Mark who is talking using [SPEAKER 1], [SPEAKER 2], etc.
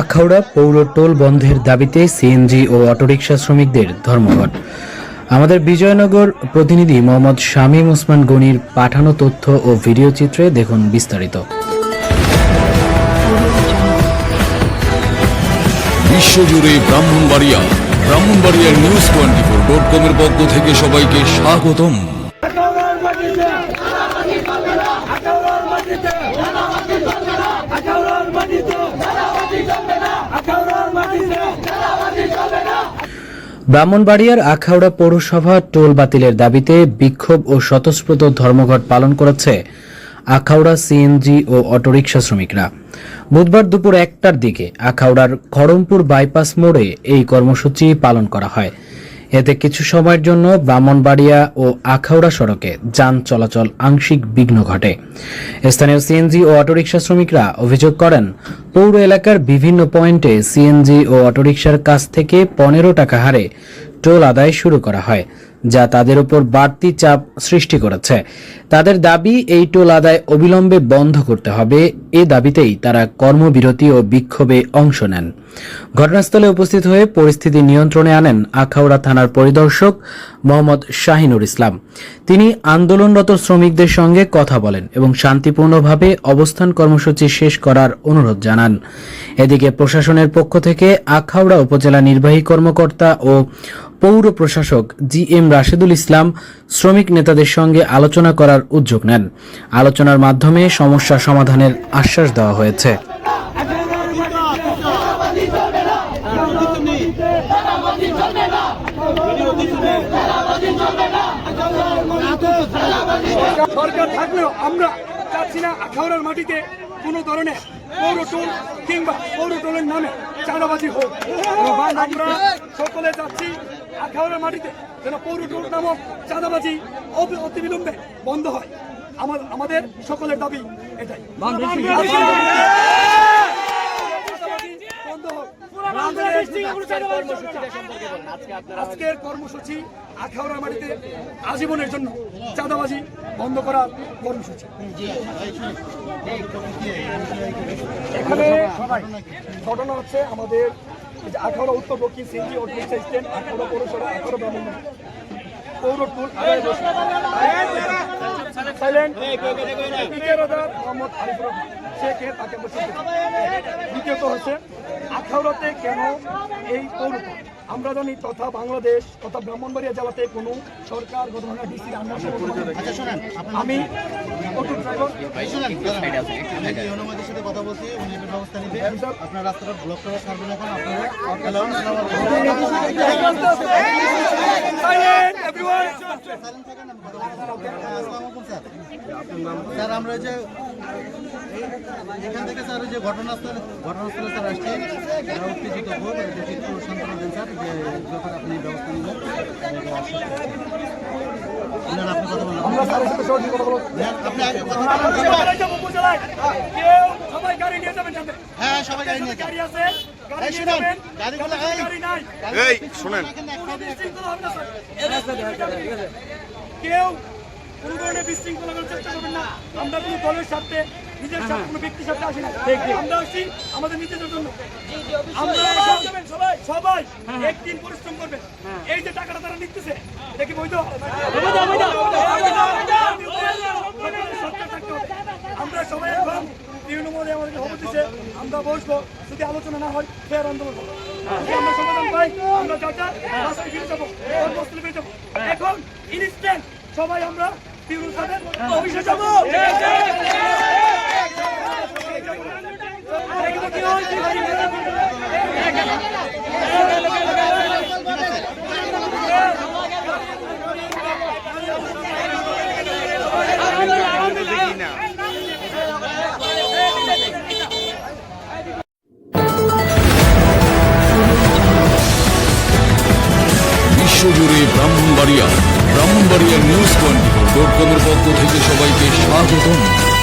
[SPEAKER 1] আখাউড়া পৌর টোল বন্ধের দাবিতে সিএনজি ও অটোরিকশা শ্রমিকদের ধর্মঘট। আমাদের বিজয়নগর প্রতিনিধি মোহাম্মদ শামীম ওসমান গনির পাঠানো তথ্য ও ভিডিও চিত্রে দেখুন বিস্তারিত।
[SPEAKER 2] বিশ্বজুড়ে ব্রাহ্মণবাড়িয়া, ব্রাহ্মণবাড়িয়ার নিউজ টোয়েন্টি ফোর ডট কমের পক্ষ থেকে সবাইকে স্বাগতম
[SPEAKER 3] আকাউরার মাটিতে আকাউরার মাটিতে আকাউরার মাটিতে আকাউরার মাটিতে
[SPEAKER 1] ব্রাহ্মণবাড়িয়ার আখাউড়া পৌরসভা টোল বাতিলের দাবিতে বিক্ষোভ ও স্বতঃস্ফূর্ত ধর্মঘট পালন করেছে আখাউড়া সিএনজি ও অটোরিকশা শ্রমিকরা। বুধবার দুপুর একটার দিকে আখাউড়ার খড়মপুর বাইপাস মোড়ে এই কর্মসূচি পালন করা হয়। এতে কিছু সময়ের জন্য ব্রাহ্মণবাড়িয়া ও আখাউড়া সড়কে যান চলাচল আংশিক বিঘ্ন ঘটে। স্থানীয় সিএনজি ও অটোরিকশা শ্রমিকরা অভিযোগ করেন, পৌর এলাকার বিভিন্ন পয়েন্টে সিএনজি ও অটোরিকশার কাছ থেকে পনেরো টাকা হারে টোল আদায় শুরু করা হয়, যা তাদের উপর বাড়তি চাপ সৃষ্টি করেছে। তাদের দাবি, এই টোল আদায় অবিলম্বে বন্ধ করতে হবে। এ দাবিতেই তারা কর্মবিরতি ও বিক্ষোভে অংশ নেন। ঘটনাস্থলে উপস্থিত হয়ে পরিস্থিতি নিয়ন্ত্রণে আনেন আখাউড়া থানার পরিদর্শক মোহাম্মদ শাহিনুর ইসলাম। তিনি আন্দোলনরত শ্রমিকদের সঙ্গে কথা বলেন এবং শান্তিপূর্ণভাবে অবস্থান কর্মসূচি শেষ করার অনুরোধ জানান। এদিকে প্রশাসনের পক্ষ থেকে আখাউড়া উপজেলা নির্বাহী কর্মকর্তা ও পৌর প্রশাসক জি এম রাশেদুল ইসলাম শ্রমিক নেতাদের সঙ্গে আলোচনা করার উদ্যোগ নেন। আলোচনার মাধ্যমে সমস্যা সমাধানের আশ্বাস দেওয়া হয়েছে।
[SPEAKER 3] সরকার থাকলেও আমরা চাচ্ছি না আখাউড়ার মাটিতে কোনো ধরনের পৌর টোল কিংবা পৌর টোলের নামে চাঁদাবাজি হোক। আমরা সকলে চাচ্ছি আখাউড়ার মাটিতে যেন পৌর টোল নামক চাঁদাবাজি অতি বিলম্বে বন্ধ হয়। আমার আমাদের সকলের দাবি এটাই। চাঁদাবাজি বন্ধ হোক। আজকের কর্মসূচি আখাউড়া মাটিতে আজীবনের জন্য চাঁদাবাজি বন্ধ করার কর্মসূচি। এখানে ঘটনা হচ্ছে আমাদের আখাউড়া উত্তর দক্ষিণ সিএনজি অটোরিক্সা স্ট্যান্ড আঠারো পৌরসভা, আঠারো ব্রাহ্মণ পৌর টুল। দ্বিতীয়ত হচ্ছে, আঠারোতে কেন এই পৌর টুল? আমরা জানি তথা বাংলাদেশ তথা ব্রাহ্মণবাড়িয়া জেলাতে কোনো সরকার গত ডিসি আমি অটো ড্রাইভার।
[SPEAKER 4] আমি আপনার রাস্তাটা ব্লক করা ছাড়বেন এখন আপনারা আমরা যে এখান থেকে স্যার যে ঘটনাস্থলে ঘটনাস্থলে স্যার আসছি। উত্তেজিত হোক এটা চিত্র সান্ত্বনা দেন স্যার যে ব্যাপারে আপনি ব্যবস্থা নেবেন আপনি কথা বলুন। আপনি
[SPEAKER 3] সবাই গাড়ি নিয়ে যাবেন
[SPEAKER 4] হ্যাঁ সবাই গাড়ি নিয়ে
[SPEAKER 3] গাড়ি আছে
[SPEAKER 4] এই শুনুন।
[SPEAKER 3] কেউ কোনো ধরনের বিশৃঙ্খলা করার চেষ্টা করবেন না। আমরা কোনো দলের স্বার্থে নিজের স্বার্থে কোনো ব্যক্তির স্বার্থে আসি না। আমরা আসছি আমাদের নিজেদের জন্য। আমরা এখন সবাই একদিন পরিশ্রম করবে এই যে টাকাটা তারা নিতেছে এটা কি বৈধ। আমরা সবাই এখন মনে আমাদেরকে খবর দিচ্ছে আমরা বসবো। যদি আলোচনা না হয় ফের আন্দোলন করব। আমরা সমাধান পাই আমরা যা যা রাস্তায় ফিরে যাব যাব। এখন ইনস্ট্যান্ট সবাই আমরা অফিসে যাব?
[SPEAKER 2] বিশ্বজুড়ে ব্রাহ্মণবাড়িয়া ব্রাহ্মণবাড়িয়ার নিউজ টোয়েন্টি ফোর ডট কমের পক্ষ থেকে সবাইকে স্বাগতম।